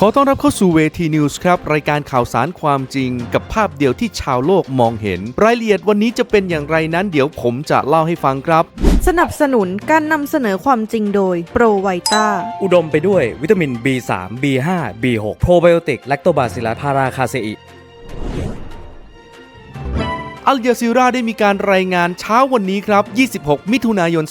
ขอต้อนรับเข้าสู่เวทีนิวส์ครับ รายการข่าวสารความจริง กับภาพเดียวที่ชาวโลกมองเห็น รายละเอียดวันนี้จะเป็นอย่างไรนั้นเดี๋ยวผมจะเล่าให้ฟังครับ สนับสนุนการนำเสนอความจริงโดยโปรไวต้าอุดมไปด้วยวิตามิน B3 B5 B6 โปรไบโอติกแลคโตบาซิลัสพาราคาเซอิ อัลจาซีราได้มีการรายงานเช้าวันนี้ครับ 26 มิถุนายน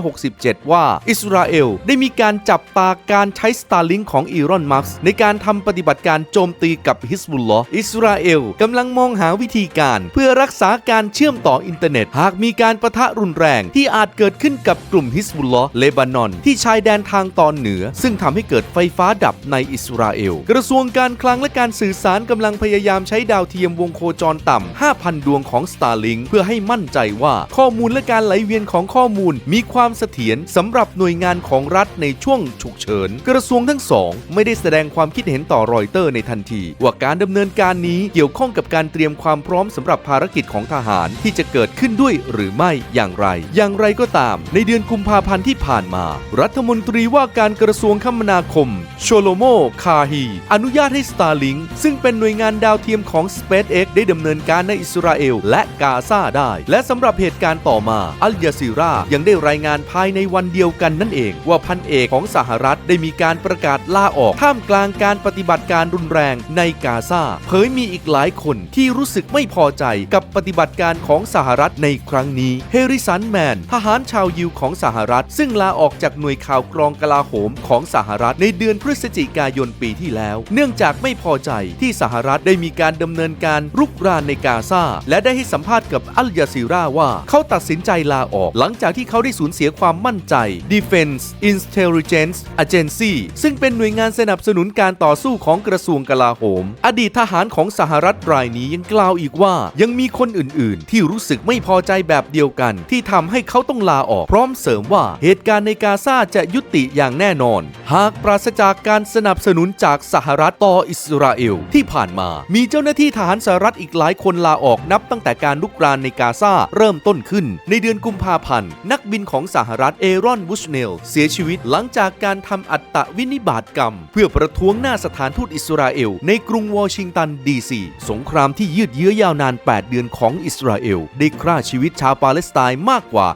2567 ว่า อิสราเอลได้มีการจับตาการใช้สตาร์ลิงของอีรอนมัสในการทำปฏิบัติการโจมตีกับฮิสบุลลออิสราเอลกำลังมองหาวิธีการเพื่อรักษาการเชื่อมต่ออินเทอร์เน็ต หากมีการประทะรุนแรงที่อาจเกิดขึ้นกับกลุ่มฮิสบุลลอเลบานอน ที่ชายแดนทางตอนเหนือ ซึ่งทำให้เกิดไฟฟ้าดับในอิสราเอล กระทรวงการคลังและการสื่อสารกำลังพยายามใช้ดาวเทียมวงโคจรต่ำ 5,000 ดวงของ Starlink เพื่อให้มั่นใจว่าข้อมูลและการไหลเวียนของข้อมูลมีความเสถียรสำหรับหน่วยงานของรัฐในช่วงฉุกเฉิน กระทรวงทั้งสอง ไม่ได้แสดงความคิดเห็นต่อรอยเตอร์ในทันที ว่าการดำเนินการนี้เกี่ยวข้องกับการเตรียมความพร้อมสำหรับภารกิจของทหารที่จะเกิดขึ้นด้วยหรือไม่อย่างไร อย่างไรก็ตาม ในเดือนกุมภาพันธ์ที่ผ่านมา รัฐมนตรีว่าการกระทรวงคมนาคม โชโลโม คาฮี อนุญาตให้ Starlink ซึ่งเป็นหน่วยงานดาวเทียมของ SpaceX ได้ดำเนินการในอิสราเอลและกาซาได้ และสำหรับเหตุการณ์ต่อมาอัลยาซีรายังได้รายงานภายในวันเดียวกันนั่นเอง ว่าพันเอกของสหรัฐได้มีการประกาศลาออกท่ามกลางการปฏิบัติการรุนแรงในกาซาเผยมีอีกหลายคนที่รู้สึกไม่พอใจกับปฏิบัติการของสหรัฐในครั้งนี้เฮริสันแมนทหารชาวยิวของสหรัฐ ซึ่งลาออกจากหน่วยข่าวกรองกลาโหมของสหรัฐในเดือนพฤศจิกายนปีที่แล้ว เนื่องจากไม่พอใจที่สหรัฐได้มีการดำเนินการรุกรานในกาซาและและได้ให้สัมภาษณ์กับอัลยาซีราว่า เขาตัดสินใจลาออก หลังจากที่เขาได้สูญเสียความมั่นใจ Defense Intelligence Agency ซึ่งเป็นหน่วยงานสนับสนุนการต่อสู้ของกระทรวงกลาโหม อดีตทหารของสหรัฐรายนี้ยังกล่าวอีกว่ายังมีคนอื่น ๆ ที่รู้สึกไม่พอใจแบบเดียวกัน ที่ทำให้เขาต้องลาออก พร้อมเสริมว่าเหตุการณ์ในกาซาจะยุติอย่างแน่นอน หากปราศจากการสนับสนุนจากสหรัฐต่ออิสราเอล ที่ผ่านมา มีเจ้าหน้าที่ทหารสหรัฐอีกหลายคนลาออกนับตั้งแต่การลุกรานในกาซาเริ่มต้นขึ้น ในเดือนกุมภาพันธ์ นักบินของสหรัฐเอรอนบุชเนล เสียชีวิตหลังจากการทำอัตตวินิบาตกรรม เพื่อประท้วงหน้าสถานทูตอิสราเอล ในกรุงวอชิงตันดีซีสงครามที่ยืดเยื้อยาวนาน 8 เดือนของอิสราเอล ได้ฆ่าชีวิตชาวปาเลสไตน์มากกว่า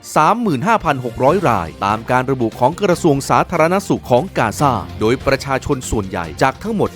35,600 ราย ตามการระบุของกระทรวงสาธารณสุขของกาซาโดยประชาชนส่วนใหญ่จากทั้งหมด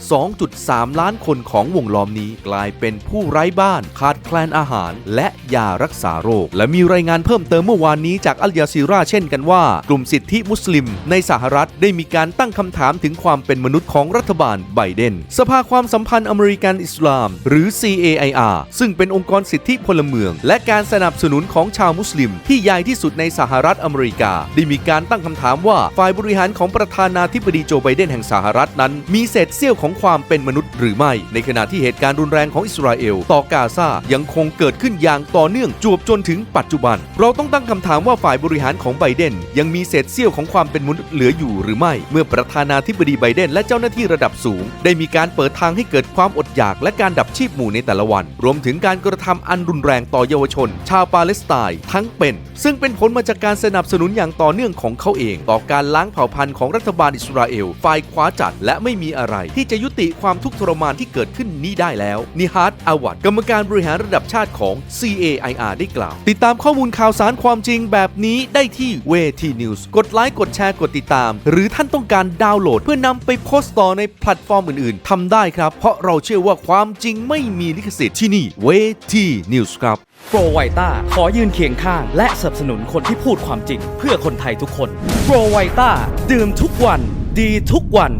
2.3 ล้านคนของวงล้อมนี้กลายเป็นผู้ไร้บ้านขาดแคลนอาหาร และยารักษาโรค และมีรายงานเพิ่มเติมเมื่อวานนี้จากอัลยาซีราเช่นกันว่า กลุ่มสิทธิมุสลิม ในสหรัฐได้มีการตั้งคำถามถึงความเป็นมนุษย์ของรัฐบาลไบเดน สภาความสัมพันธ์อเมริกันอิสลาม หรือ CAIR ซึ่งเป็นองค์กรสิทธิพลเมือง และการสนับสนุนของชาวมุสลิม ที่ใหญ่ที่สุดในสหรัฐอเมริกา ได้มีการตั้งคำถามว่าฝ่ายบริหารของประธานาธิบดีโจไบเดนแห่งสหรัฐนั้น มีเศษเสี้ยวของความเป็นมนุษย์หรือไม่ ในขณะที่เหตุการณ์รุนแรงของอิสราเอล ต่อกาซายังคงเกิดขึ้นอย่างต่อเนื่องจวบจนถึงปัจจุบัน เราต้องตั้งคำถามว่าฝ่ายบริหารของไบเดน ยังมีเศษเสี้ยวของความเป็นมนุษย์เหลืออยู่หรือไม่ เมื่อประธานาธิบดีไบเดนและเจ้าหน้าที่ระดับสูง ได้มีการเปิดทางให้เกิดความอดอยากและการดับชีพหมู่ในแต่ละวัน รวมถึงการกระทำอันรุนแรงต่อเยาวชน ชาวปาเลสไตน์ทั้งเป็น ซึ่งเป็นผลมาจากการสนับสนุนอย่างต่อเนื่องของเขาเอง ต่อการล้างเผ่าพันธุ์ของรัฐบาลอิสราเอลฝ่ายขวาจัด และไม่มีอะไร ที่จะยุติความทุกข์ทรมานที่เกิดขึ้นนี้ได้แล้วนิฮัตอาวัดกรรมการบริหารระดับชาติของ CAIR ได้กล่าว ติดตามข้อมูลข่าวสารความจริงแบบนี้ได้ที่เวทีนิวส์กดไลค์กดแชร์กดติดตาม หรือท่านต้องการดาวน์โหลด เพื่อนำไปโพสต์ต่อในแพลตฟอร์มอื่นๆทำได้ครับ เพราะเราเชื่อว่าความจริงไม่มีลิขสิทธิ์ที่นี่เวทีนิวส์ครับโปรไวต้าขอยืนเคียงข้าง และสนับสนุนคนที่พูดความจริง เพื่อคนไทยทุกคนโปรไวต้าดื่มทุกวัน ดีทุกวัน